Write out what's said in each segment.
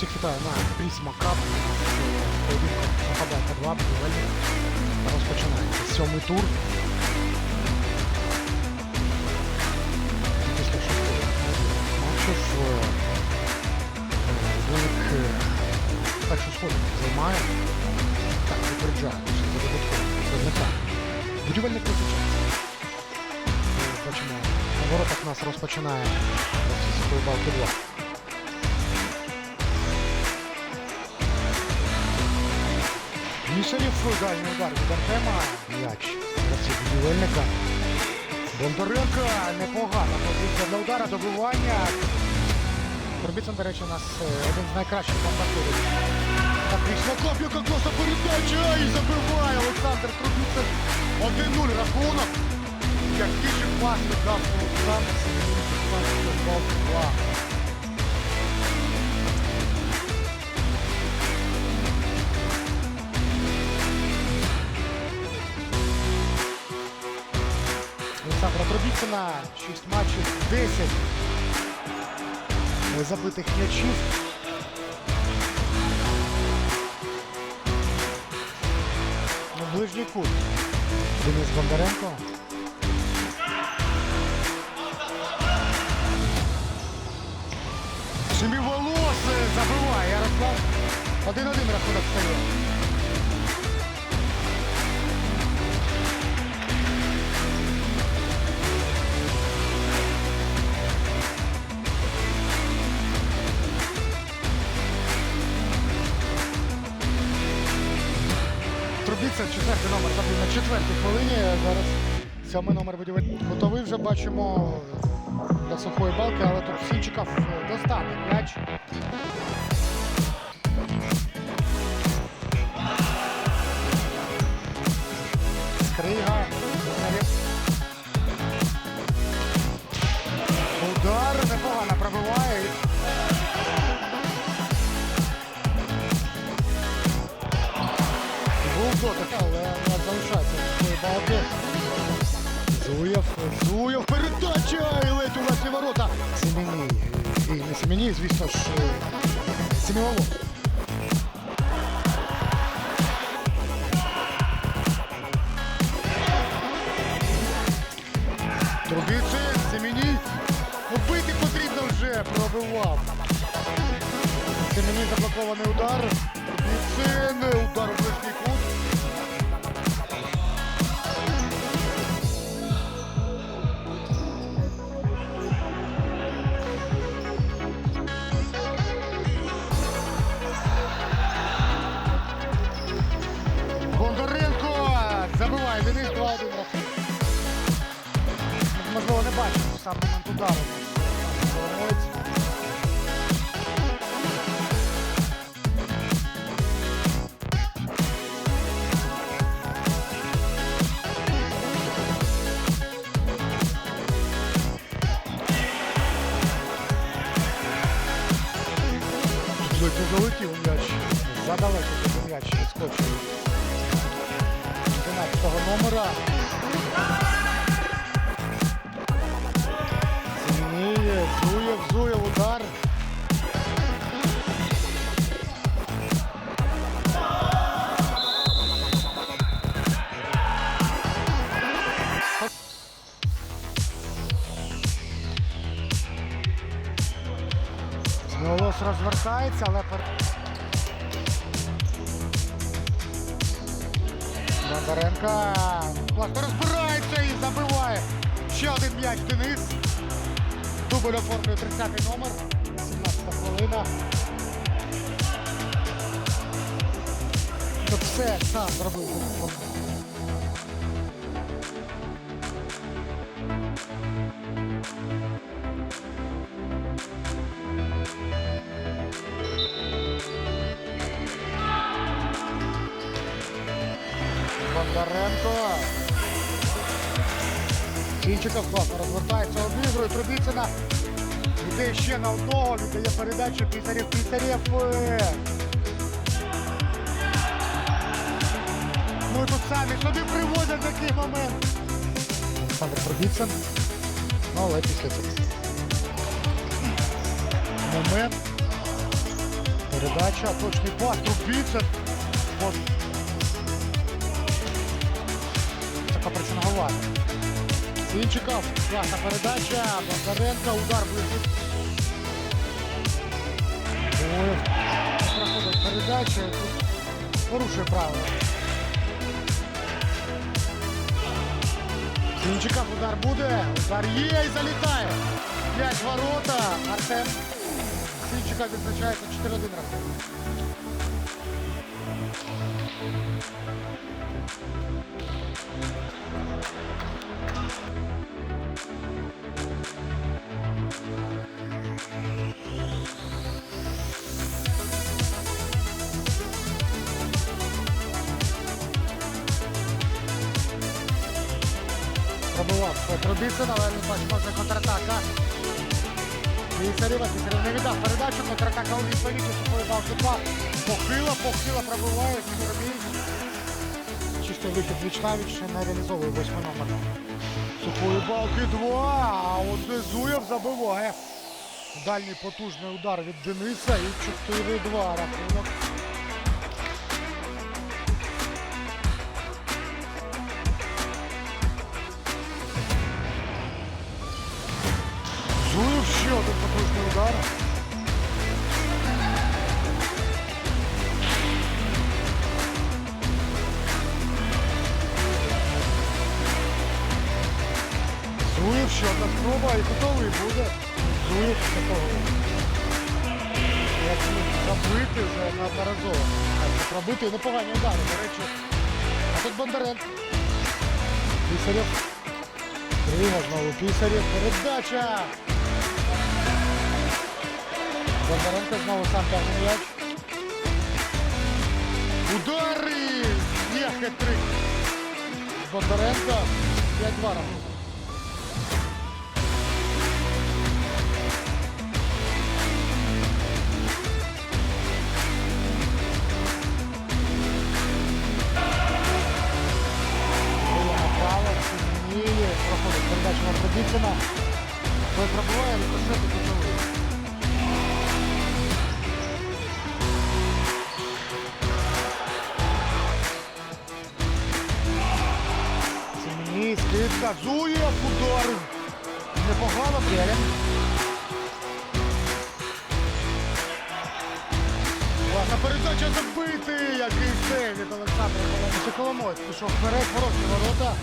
Друзі, всіх вітаю на Прісма Кап. Поєдинку нападає по два будівельник. Розпочинається сьомий тур. Після шостого матчів е, Будівельник е, першу сходу займає. Так, випереджає, лише за додатковим представниками. Будівельник визначається. Е, Бачимо, на воротах нас розпочинає сухої балки 2. Мішарів дальній удар від Артема. М'яч гравців будівельника. Бондаренко непогана позиція для удара, добивання. Трубіцин, до речі, у нас е, один з найкращих бомбардирів. Віслаков, яка класна передача і забиває Олександр Трубіцин. 1-0 рахунок. Який же класний дав Олександр Семенюк, 2. Трубіцина, 6 матчів, 10 забитих м'ячів. Ближній кут. Денис Бондаренко. Семиволос забиває Ярослав. 1-1 рахунок стає. Трубіця, четвертий номер забив на четвертій хвилині. Зараз сьомий номер будівель. Готовий вже бачимо для сухої балки, але тут всі чекав достатньо м'яч. Зуєв, Зуєв, передача! І ледь у власні ворота. Семені. І не Семені, звісно ж, Семіволос. Трубіцин, Семені. Убити потрібно вже, пробивав. Семені заблокований удар. Трубіцин, удар у ближній кут. Не бачив сам Волос розвертається, але. Бондаренко класно розбирається і забиває. Ще один м'яч Денис. Дубль оформлює 30 номер. 17 хвилина. Тут все сам зробив. Бондаренко. Кінчиков класно розвертається обігрує. Трубіцина йде ще на одного, віддає передачу Пісарєв, Пісарєв. е. Ну і тут самі собі приводять такий момент. Олександр Трубіцин. Ну, але після цього. Момент. Передача, точний пас, Трубіцин. От. Така причингувати. Класна передача, Бондаренко, удар ближче. Ой, проходить передача, порушує правила. Сінчиков удар буде, удар є і залітає. П'ять ворота, Артем Сінчика відзначається 4-1 рахунок. Петробіцин, але не бачимо, контратака. Пісарєва, Пісарєв не віддав передачу, контратака у відповіді, сухої балки 2. Похила, похила пробиває, Сергій. Чисто вихід Вічнавіч не реалізовує восьмий номер. Сухої балки 2, а от Дезуєв забиває. Дальній потужний удар від Дениса і 4-2 рахунок. Зуєв ще один потужний удар. Зуєв ще одна спроба і готовий буде. Зуєв готовий. Як міг забити вже неодноразово. Так, Пробити і непогані удари, до речі. А тут Бондаренко. Писарєв. Крига знову Писарєв. Передача. Бондаренко знову сам тягне м'яч. Удари! Хет-трик. Бондаренко. 5-2 рахунок. Зуєв, удар. Непогано, Прелін. Ладно, передача забити, який сейв від Олександра Коломойського. Пішов вперед, хороші ворота.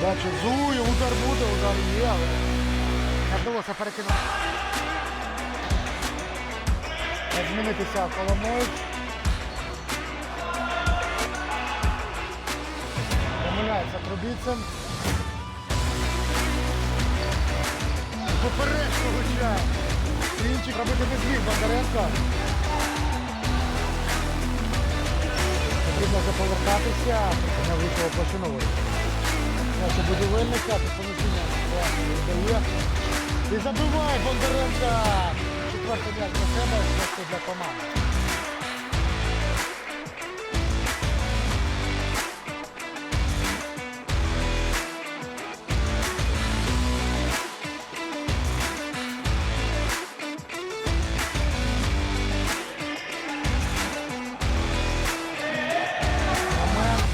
Передача Зує, удар буде, удар є, але не вдалося перекинути. Змінитися Коломоєць. Помиляється Трубіцин. Поперед получає. Клінчик робити не зміг Бондаренко. Потрібно заповертатися, не вийшло починової будівельника, тут поміщення дає. І забиває Бондаренко четвертий м'яч для себе, шостий для команди. Момент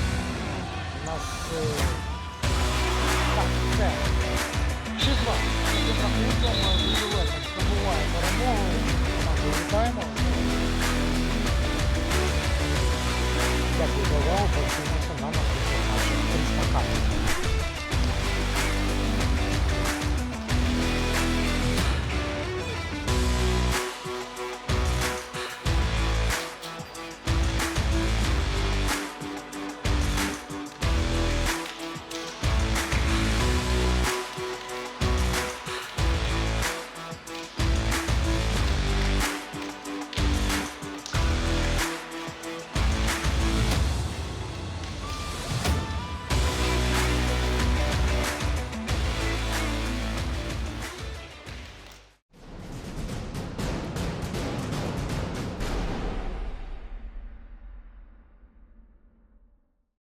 у нас е, все. 6-2. З рахунком Бузулевич здобуває перемогу. Вітаємо. Дякую за увагу. Почуємося на нашому каналі.